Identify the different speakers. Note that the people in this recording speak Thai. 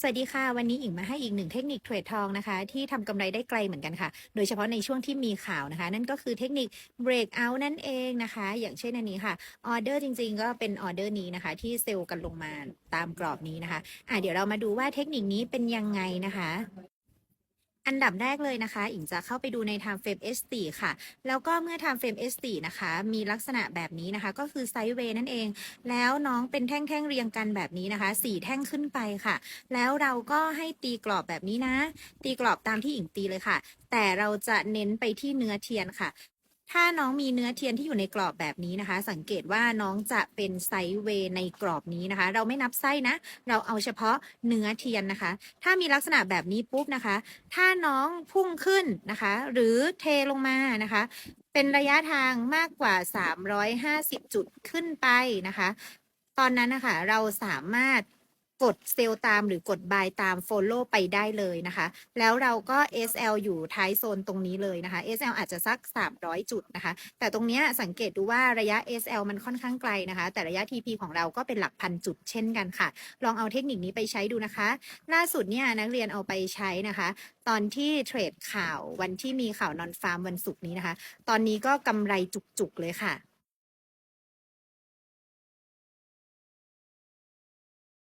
Speaker 1: สวัสดีค่ะ วันนี้อิงมาให้อีกหนึ่งเทคนิคเทรดทองนะคะ ที่ทำกำไรได้ไกลเหมือนกันค่ะ โดยเฉพาะในช่วงที่มีข่าวนะคะ นั่นก็คือเทคนิค break out นั่นเองนะคะ อย่างเช่นอันนี้ค่ะออเดอร์จริง ๆ ก็เป็นออเดอร์นี้นะคะ ที่เซลล์กันลงมาตามกรอบนี้นะคะอะเดี๋ยวเรามาดูว่าเทคนิคนี้เป็นยังไงนะคะ อันดับแรกเลยนะคะ อิงจะเข้าไปดูใน time frame S4 ค่ะ แล้วก็เมื่อ time frame S4 นะคะ มีลักษณะแบบนี้นะคะ ก็คือไซด์เวย์นั่นเอง แล้วน้องเป็นแท่งๆเรียงกันแบบนี้นะคะสี่แท่งขึ้นไปค่ะ แล้วเราก็ให้ตีกรอบแบบนี้นะ ตีกรอบตามที่อิงตีเลยค่ะ แต่เราจะเน้นไปที่เนื้อเทียนค่ะ ถ้าน้องมีเนื้อเทียนที่อยู่ในกรอบแบบนี้นะคะ สังเกตว่าน้องจะเป็นไซด์เวในกรอบนี้นะคะ เราไม่นับไส้นะ เราเอาเฉพาะเนื้อเทียนนะคะ ถ้ามีลักษณะแบบนี้ปุ๊บนะคะ ถ้าน้องพุ่งขึ้นนะคะ หรือเทลงมานะคะ เป็นระยะทางมากกว่า 350 จุดขึ้นไปนะคะ ตอนนั้นนะคะเราสามารถ กดเซลล์ตามหรือกด buy ตาม follow ไปได้เลยนะคะ แล้วเราก็ SL อยู่ท้ายโซนตรงนี้เลยนะคะ SL อาจจะสัก 300 จุดนะคะ แต่ตรงนี้สังเกตดูว่าระยะ SL มันค่อนข้างไกลนะคะ แต่ระยะ TP ของเราก็เป็นหลักพันจุดเช่นกันค่ะ ลองเอาเทคนิคนี้ไปใช้ดูนะคะ ล่าสุดเนี่ยนักเรียนเอาไปใช้นะคะ ตอนที่เทรดข่าววันที่มีข่าวนอนฟาร์มวันศุกร์นี้นะคะ ตอนนี้ก็กำไรจุกๆเลยค่ะ